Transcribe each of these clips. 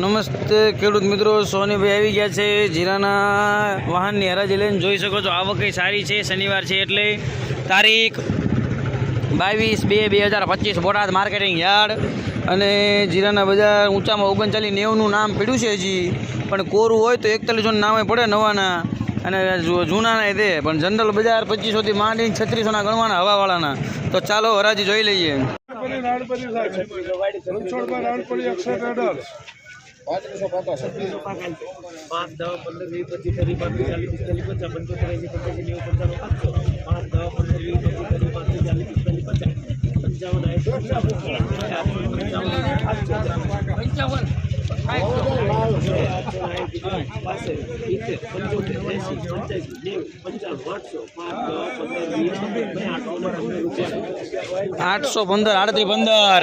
નમસ્તે ખેડૂત મિત્રો, સોનીભાઈ આવી ગયા છે જીરાના વાહનની હરાજી લઈને. જોઈ શકો છો, આવક સારી છે, શનિવાર છે એટલે તારીખ બાવીસ બે બે હજાર પચીસ, બોટાદ માર્કેટિંગ યાર્ડ. અને જીરાના બજાર ઊંચામાં ઓગણચાલીસ નેવનું નામ પડ્યું છે હજી. પણ કોરું હોય તો એકતાલીસોનું નામે પડે નવાના. અને જૂનાના તે પણ જનરલ બજાર પચીસોથી માંડીને છત્રીસોના ગણવાના હવાવાળાના. તો ચાલો હરાજી જોઈ લઈએ. અક્ષર ટ્રેડર્સ પાંચ દસ પંદર, વીસ પચીસ ત્રીસ પાંત્રીસ ચાલીસ, પિસ્તાલીસ, પચાસ, પંચોતેર એંસી પંચ્યાસી, નેવું, પંચાણું પાંચસો પાંચ દસ પંદર, વીસ, પચીસ ત્રીસ પાંત્રીસ ચાલીસ, પિસ્તાલીસ, પચાસ, પંચાવન પંચાવન આઠસો, પંદર, આડત્રીસ, પંદર.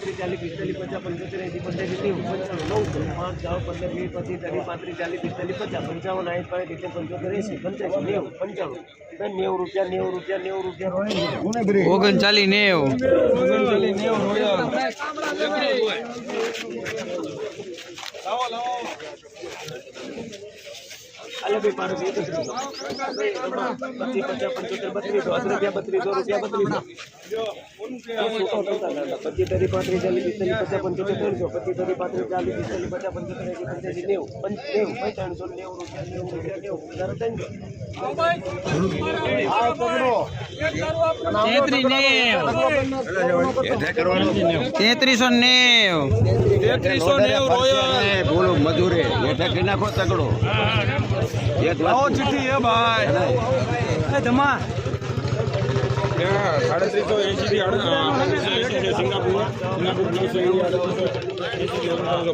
પાંત્રીસ ચાલીસ પિસ્તાલીસ પચાસ પંચોતેર એસી પંચ્યાસી નેવું પંચાણું નવસો પાંચ દસ પંદર વીસ પચીસ ચાલીસ પાંત્રીસ ચાલીસ પિસ્તાલીસ પચાસ પંચાવન આઠ પાંચ એટલે પંચોતેર એસી પંચ્યાસી નેવું પંચાણું બેન નેવું રૂપિયા નેવું રૂપિયા નેવું રૂપિયા ઓગણચાલીસ નેવ. અલે ભાઈ મારો બે તો પંચોતેર બત્રીસો અઢી રૂપિયા બત્રીસો રૂપિયા બત્રીસો. પચીસ તરી પાંત્રીસ ચાલીસ પિસ્તાલીસ પચાસ પંચોતેર ત્રણસો. પચીસ તરી પાંત્રીસ ચાલીસ પિસ્તાલીસ પચાસ પંચોતેર એંસી પંચ્યાસી નેવું નેવું પંચાણસો નેવું રૂપિયા નેવું રૂપિયા નેવું હજાર ત્રણસો. તેત્રીસો નેવ તેત્રીસો નેવ રોયલ. બોલો મજૂરે હેઠે કે નાખો તગડો એક આવો લાખ ચીઠી સાડત્રીસો એસી થી સિંગાપુર સિંગાપુર નવસો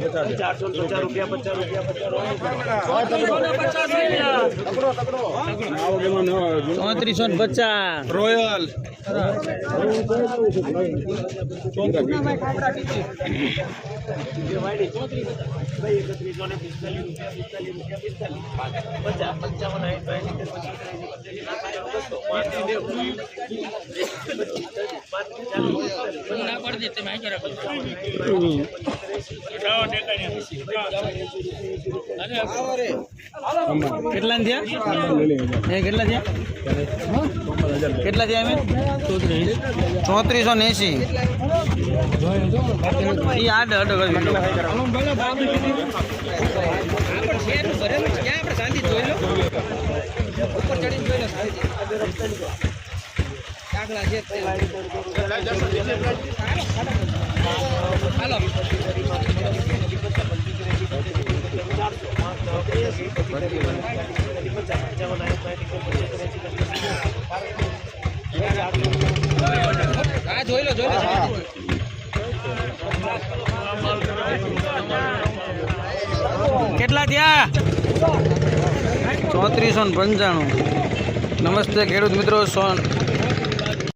પચાસ ચારસો પચાસ રૂપિયા પચાસ રૂપિયા ચોત્રીસો ને પચાસ રોયલ પચાસ કેટલા થયા? કેટલા થયા? કેટલા થયા અમે ચોત્રીસો ને એસી. એ આડ અડ કેટલા થયા? ચોત્રીસો ને પંચાણું. નમસ્તે ખેડૂત મિત્રો સોન